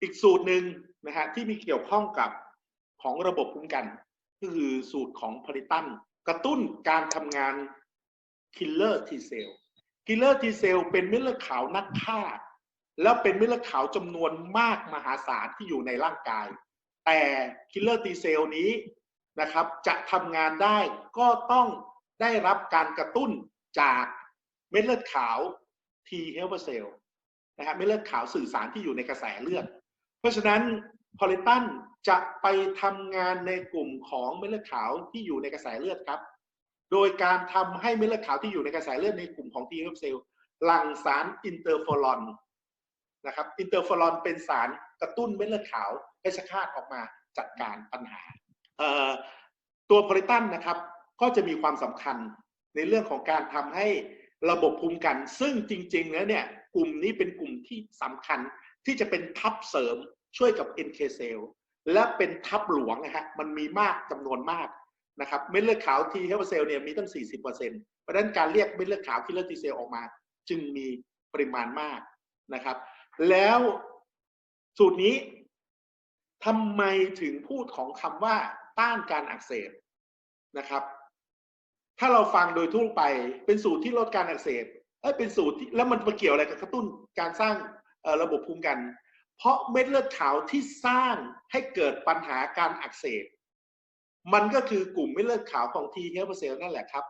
อีกสูตรหนึ่งนะฮะที่มีเกี่ยวข้องกับของระบบภูมิคุ้มกัน ก็คือสูตรของพลิตันกระตุ้นการทำงาน killer T cell killer T cell เป็นเม็ดเลือดขาวนักฆ่า แล้วเป็นเม็ดเลือดขาวจำนวนมากมหาศาลที่อยู่ในร่างกาย แต่ killer T cell นี้นะครับจะทำงานได้ก็ต้องได้รับการกระตุ้นจากเม็ดเลือดขาว T helper cell นะฮะเม็ดเลือดขาวสื่อสารที่อยู่ในกระแสเลือด เพราะฉะนั้นพอลิตันจะไปทำงานในกลุ่มของเม็ดเลือดขาวที่อยู่ในกระแสเลือดครับ โดยการทำให้เม็ดเลือดขาวที่อยู่ในกระแสเลือดในกลุ่มของ T help cell หลั่งสารอินเตอร์ฟอรอนนะครับอินเตอร์ฟอรอนเป็นสารกระตุ้นเม็ดเลือดขาวเพชฌฆาตออกมาจัดการปัญหา ตัวพลิตันนะครับก็จะมีความสำคัญในเรื่องของการทำให้ระบบภูมิคุ้มกัน ซึ่งจริงๆแล้วเนี่ย ลุ่มนี้เป็นกลุ่มที่สำคัญที่จะเป็นทับเสริมช่วยกับ NK cell และเป็นทับหลวงนะฮะมันมีมากจำนวนมากนะครับเม็ดเลือดขาว T helper cell เนี่ยมีตั้ง 40%เพราะฉะนั้นการเรียกเม็ดเลือดขาว killer T cell ออกมา จึงมีปริมาณมากนะครับ แล้วสูตรนี้ทำไมถึงพูดของคำว่าต้านการอักเสบนะครับ ถ้าเราฟังโดยทั่วไปเป็นสูตรที่ลดการอักเสบ เป็นสูตรที่แล้วมันมาเกี่ยวอะไรกับกระตุ้นการสร้างระบบภูมิกัน เพราะเม็ดเลือดขาวที่สร้างให้เกิดปัญหาการอักเสบมันก็คือกลุ่มเม็ดเลือดขาวของ T helper cell นั่นแหละครับ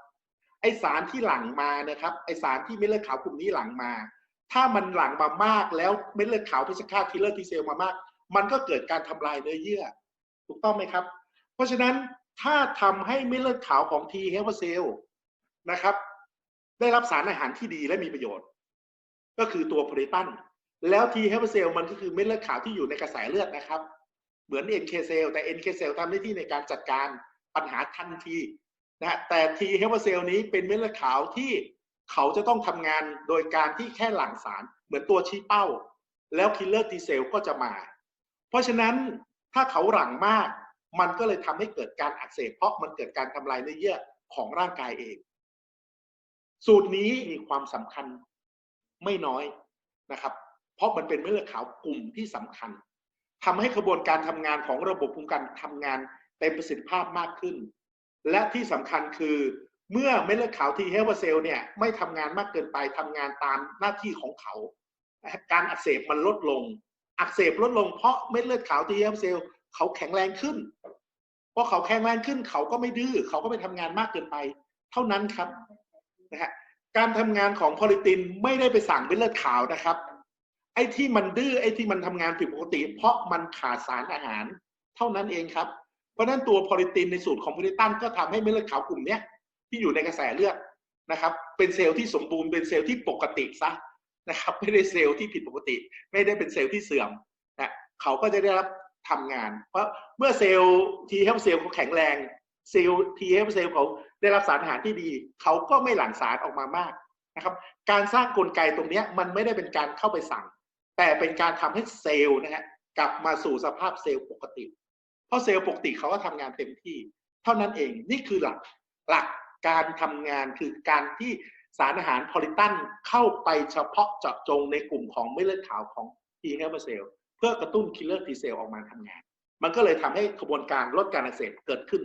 ไอสารที่หลั่งมานะครับ ไอสารที่เม็ดเลือดขาวกลุ่มนี้หลั่งมา ถ้ามันหลั่งมามากแล้วเม็ดเลือดขาวเพชฆาต killer T cell มามาก มันก็เกิดการทำลายเนื้อเยื่อ ถูกต้องไหมครับ เพราะฉะนั้นถ้าทำให้เม็ดเลือดขาวของ T helper cell นะครับ ได้รับสารอาหารที่ดีและมีประโยชน์ ก็คือตัวโพลิตันแล้ว T helper cell มันก็คือเม็ดเลือดขาวที่อยู่ในกระแสเลือดนะครับ เหมือน NK cell แต่ NK cell ทำหน้าที่ในการจัดการปัญหาทันทีนะแต่ T helper cell นี้เป็นเม็ดเลือดขาวที่เขาจะต้องทำงานโดยการที่แค่หลั่งสาร เหมือนตัวชี้เป้า แล้ว killer T cell ก็จะมา เพราะฉะนั้นถ้าเขาหลั่งมาก มันก็เลยทำให้เกิดการอักเสบเพราะมันเกิดการทำลายเนื้อเยื่อของร่างกายเอง สูตรนี้มีความสำคัญไม่น้อยนะครับ เพราะมันเป็นเม็ดเลือดขาวกลุ่มที่สำคัญทำให้กระบวนการทำงานของระบบภูมิคุ้มกันทำงานเต็มประสิทธิภาพมากขึ้น และที่สำคัญคือเมื่อเม็ดเลือดขาวทีเฮลเปอร์เซลเนี่ยไม่ทำงานมากเกินไปทำงานตามหน้าที่ของเขา การอักเสบมันลดลง อักเสบลดลงเพราะเม็ดเลือดขาวทีเฮลเปอร์เซลเขาแข็งแรงขึ้นเพราะเขาแข็งแรงขึ้นเขาก็ไม่ดื้อเขาก็ไม่ทำงานมากเกินไป เท่านั้นครับ นะฮะการทำงานของพอลิตินไม่ได้ไปสั่งเม็ดเลือดขาวนะครับ ไอ้ที่มันดื้อไอ้ที่มันทำงานผิดปกติ เพราะมันขาดสารอาหาร เท่านั้นเองครับ เพราะนั้นตัวพอลิตินในสูตรของพอลิตันก็ทำให้เม็ดเลือดขาวกลุ่มนี้ที่อยู่ในกระแสเลือดนะครับ เป็นเซลล์ที่สมบูรณ์เป็นเซลล์ที่ปกติซะนะครับ ไม่ได้เซลล์ที่ผิดปกติ ไม่ได้เป็นเซลล์ที่เสื่อมนะเขาก็จะได้รับทำงาน เพราะเมื่อเซลล์ทีเฮลเซลล์เขาแข็งแรง เซลล์ทีเฮลเซลล์เขาได้รับสารอาหารที่ดี เขาก็ไม่หลั่งสารออกมามากนะครับ การสร้างกลไกตรงนี้มันไม่ได้เป็นการเข้าไปสั่ง แต่เป็นการทำให้เซลล์นะฮะกลับมาสู่สภาพเซลล์ปกติ เพราะเซลล์ปกติเขาก็ทำงานเต็มที่ เท่านั้นเองนี่คือหลักหลักการทำงานคือการที่สารอาหารพอลิตันเข้าไปเฉพาะเจาะจงในกลุ่มของเม็ดเลือดขาวของ T helper cell เพื่อกระตุ้น killer T cell ออกมาทำงาน มันก็เลยทำให้กระบวนการลดการอักเสบเกิดขึ้น